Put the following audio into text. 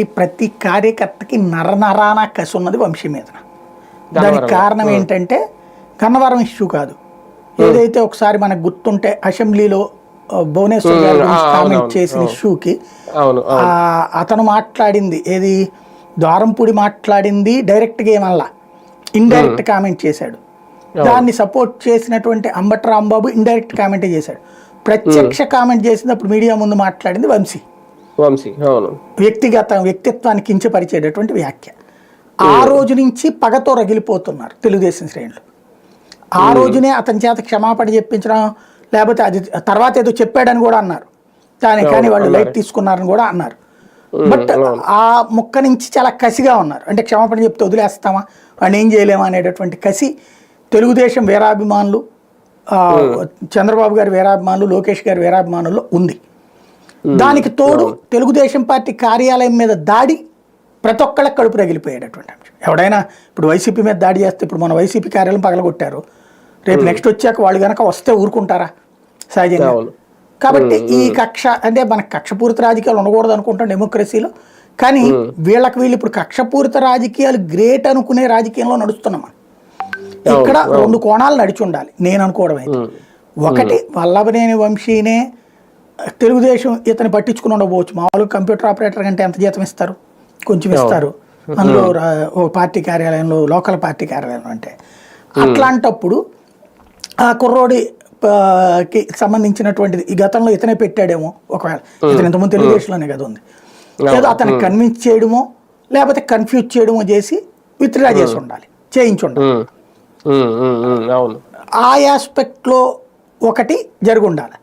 Party ప్రతి కార్యకర్తకి నరనరాన కసి ఉన్నది వంశీ మీద. దానికి కారణం ఏంటంటే గన్నవరం ఇష్యూ కాదు. ఏదైతే ఒకసారి మనకు గుర్తుంటే అసెంబ్లీలో భువనేశ్వర్ గారి కామెంట్ చేసిన ఇష్యూకి అతను మాట్లాడింది ఏది? ద్వారంపూడి మాట్లాడింది డైరెక్ట్గా ఏమల్లా ఇండైరెక్ట్ కామెంట్ చేశాడు. దాన్ని సపోర్ట్ చేసినటువంటి అంబటి రాంబాబు ఇండైరెక్ట్ కామెంటే చేశాడు. ప్రత్యక్ష కామెంట్ చేసినప్పుడు మీడియా ముందు మాట్లాడింది వంశీ. వంశీ అవును. వ్యక్తిగత వ్యక్తిత్వాన్ని కించపరిచేటటువంటి వ్యాఖ్య. ఆ రోజు నుంచి పగతో రగిలిపోతున్నారు తెలుగుదేశం శ్రేణులు. ఆ రోజునే అతని చేత క్షమాపణ చెప్పించడం లేకపోతే అది తర్వాత ఏదో చెప్పాడని కూడా అన్నారు. కానీ కానీ వాళ్ళు లైట్ తీసుకున్నారని కూడా అన్నారు. బట్ ఆ ముక్క నుంచి చాలా కసిగా ఉన్నారు. అంటే క్షమాపణ చెప్తే వదిలేస్తామా? వాడిని ఏం చేయలేమా అనేటటువంటి కసి తెలుగుదేశం వీరాభిమానులు చంద్రబాబు గారి వీరాభిమానులు లోకేష్ గారి వీరాభిమానుల్లో ఉంది. దానికి తోడు తెలుగుదేశం పార్టీ కార్యాలయం మీద దాడి ప్రతి ఒక్కళ్ళకి కడుపు రగిలిపోయేటటువంటి అంశం. ఎవడైనా ఇప్పుడు వైసీపీ మీద దాడి చేస్తే ఇప్పుడు మన వైసీపీ కార్యాలయం పగలగొట్టారు. రేపు నెక్స్ట్ వచ్చాక వాళ్ళు కనుక వస్తే ఊరుకుంటారా? సహజంగా. కాబట్టి ఈ కక్ష అంటే మనకు కక్షపూరిత రాజకీయాలు ఉండకూడదు అనుకుంటాం డెమోక్రసీలో కానీ వీళ్ళకి వీళ్ళు ఇప్పుడు కక్షపూరిత రాజకీయాలు గ్రేట్ అనుకునే రాజకీయంలో నడుస్తున్నాం మనం. ఇక్కడ రెండు కోణాలు నడిచి ఉండాలి. నేను అనుకోవడం అయితే. ఒకటి వల్లభనేని వంశీనే తెలుగుదేశం ఇతను పట్టించుకుని ఉండకపోవచ్చు మామూలుగా కంప్యూటర్ ఆపరేటర్ కంటే ఎంత జీతం ఇస్తారు? కొంచెం ఇస్తారు. అందులో ఓ పార్టీ కార్యాలయంలో లోకల్ పార్టీ కార్యాలయంలో అంటే. అట్లాంటప్పుడు ఆ కుర్రోడి కి సంబంధించినటువంటిది ఈ గతంలో ఇతనే పెట్టాడేమో. ఒకవేళ ఇతను ఇంతకుముందు తెలుగుదేశంలోనే కదా ఉంది. లేదా అతను కన్విన్స్ చేయడమో లేకపోతే కన్ఫ్యూజ్ చేయడమో చేసి విత్డ్రా చేసి ఉండాలి. చేయించి ఉండాలి. ఆ ఆస్పెక్ట్లో ఒకటి జరిగి ఉండాలి